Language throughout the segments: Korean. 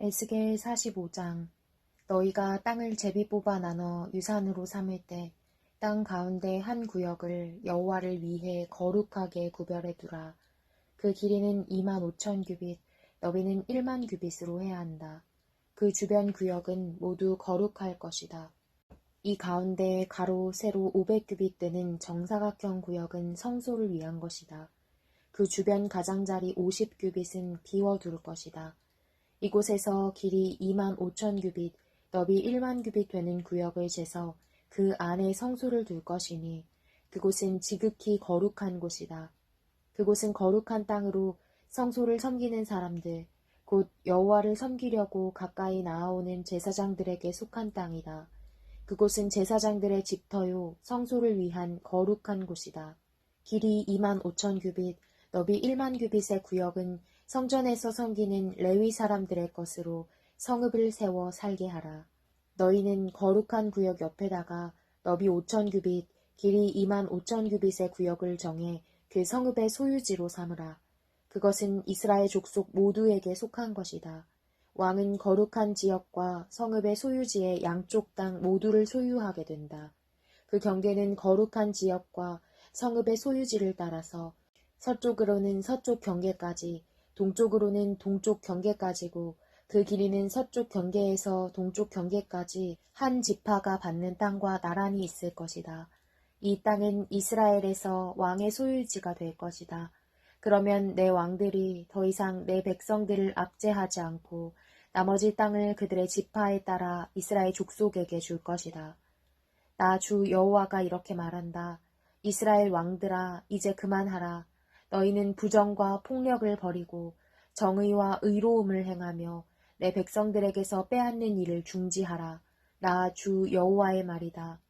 에스겔 45장 너희가 땅을 제비 뽑아 나눠 유산으로 삼을 때 땅 가운데 한 구역을 여호와를 위해 거룩하게 구별해 두라. 그 길이는 2만 5천 규빗, 너비는 1만 규빗으로 해야 한다. 그 주변 구역은 모두 거룩할 것이다. 이 가운데 가로, 세로 500규빗 되는 정사각형 구역은 성소를 위한 것이다. 그 주변 가장자리 50규빗은 비워둘 것이다. 이곳에서 길이 2만 5천 규빗, 너비 1만 규빗 되는 구역을 재서 그 안에 성소를 둘 것이니 그곳은 지극히 거룩한 곳이다. 그곳은 거룩한 땅으로 성소를 섬기는 사람들, 곧 여호와를 섬기려고 가까이 나아오는 제사장들에게 속한 땅이다. 그곳은 제사장들의 집터요 성소를 위한 거룩한 곳이다. 길이 2만 5천 규빗, 너비 1만 규빗의 구역은 성전에서 섬기는 레위 사람들의 것으로 성읍을 세워 살게 하라. 너희는 거룩한 구역 옆에다가 너비 5천 규빗, 길이 2만 5천 규빗의 구역을 정해 그 성읍의 소유지로 삼으라. 그것은 이스라엘 족속 모두에게 속한 것이다. 왕은 거룩한 지역과 성읍의 소유지의 양쪽 땅 모두를 소유하게 된다. 그 경계는 거룩한 지역과 성읍의 소유지를 따라서 서쪽으로는 서쪽 경계까지, 동쪽으로는 동쪽 경계까지고 그 길이는 서쪽 경계에서 동쪽 경계까지 한 지파가 받는 땅과 나란히 있을 것이다. 이 땅은 이스라엘에서 왕의 소유지가 될 것이다. 그러면 내 왕들이 더 이상 내 백성들을 압제하지 않고 나머지 땅을 그들의 지파에 따라 이스라엘 족속에게 줄 것이다. 나 주 여호와가 이렇게 말한다. 이스라엘 왕들아 이제 그만하라. 너희는 부정과 폭력을 버리고 정의와 의로움을 행하며 내 백성들에게서 빼앗는 일을 중지하라. 나 주 여호와의 말이다.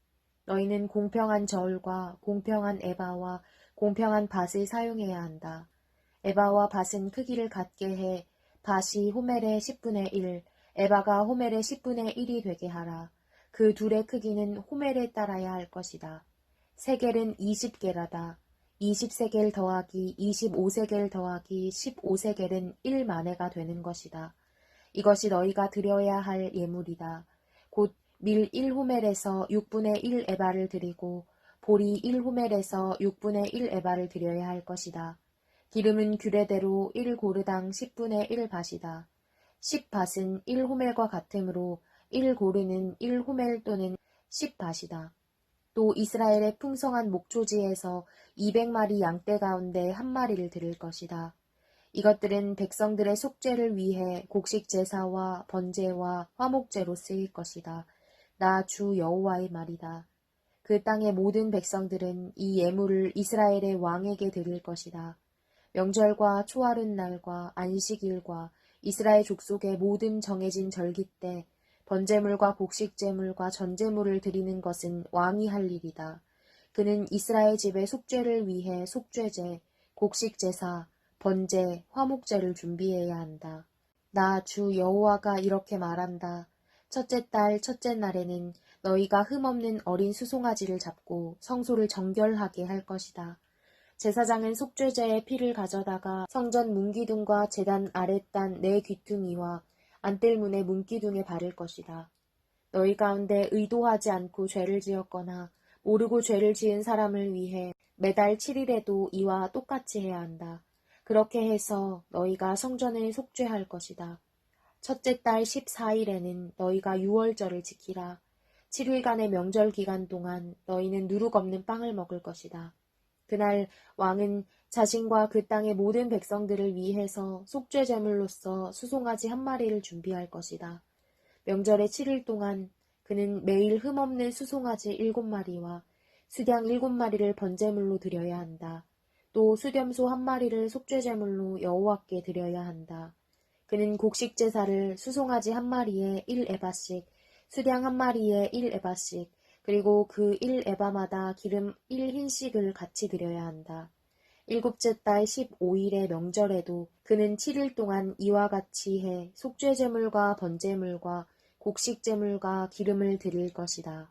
너희는 공평한 저울과 공평한 에바와 공평한 밭을 사용해야 한다. 에바와 밭은 크기를 같게 해 밭이 호멜의 10분의 1, 에바가 호멜의 10분의 1이 되게 하라. 그 둘의 크기는 호멜에 따라야 할 것이다. 세겔은 20개라다. 20세겔 더하기 25세겔 더하기 15세겔은 1만회가 되는 것이다. 이것이 너희가 드려야 할 예물이다. 곧 밀 1호멜에서 6분의 1 에바를 드리고 보리 1호멜에서 6분의 1 에바를 드려야 할 것이다. 기름은 규례대로 1고르당 10분의 1밭이다. 10밭은 1호멜과 같으므로 1고르는 1호멜 또는 10밭이다. 또 이스라엘의 풍성한 목초지에서 200마리 양떼 가운데 한 마리를 드릴 것이다. 이것들은 백성들의 속죄를 위해 곡식 제사와 번제와 화목제로 쓰일 것이다. 나 주 여호와의 말이다. 그 땅의 모든 백성들은 이 예물을 이스라엘의 왕에게 드릴 것이다. 명절과 초하룻 날과 안식일과 이스라엘 족속의 모든 정해진 절기 때 번제물과 곡식제물과 전제물을 드리는 것은 왕이 할 일이다. 그는 이스라엘 집의 속죄를 위해 속죄제, 곡식제사, 번제, 화목제를 준비해야 한다. 나 주 여호와가 이렇게 말한다. 첫째 달 첫째 날에는 너희가 흠없는 어린 수송아지를 잡고 성소를 정결하게 할 것이다. 제사장은 속죄제의 피를 가져다가 성전 문기둥과 제단 아랫단 네 귀퉁이와 안뜰문의 문기둥에 바를 것이다. 너희 가운데 의도하지 않고 죄를 지었거나 모르고 죄를 지은 사람을 위해 매달 7일에도 이와 똑같이 해야 한다. 그렇게 해서 너희가 성전을 속죄할 것이다. 첫째 달 14일에는 너희가 유월절을 지키라. 7일간의 명절 기간 동안 너희는 누룩 없는 빵을 먹을 것이다. 그날 왕은 자신과 그 땅의 모든 백성들을 위해서 속죄 제물로서 수송아지 한 마리를 준비할 것이다. 명절의 7일 동안 그는 매일 흠없는 수송아지 일곱 마리와 수량 일곱 마리를 번제물로 드려야 한다. 또 수렴소 한 마리를 속죄 제물로 여호와께 드려야 한다. 그는 곡식 제사를 수송아지 한 마리에 1에바씩, 수량 한 마리에 1에바씩, 그리고 그 1에바마다 기름 1흰씩을 같이 드려야 한다. 일곱째 달 15일의 명절에도 그는 7일 동안 이와 같이 해 속죄제물과 번제물과 곡식제물과 기름을 드릴 것이다.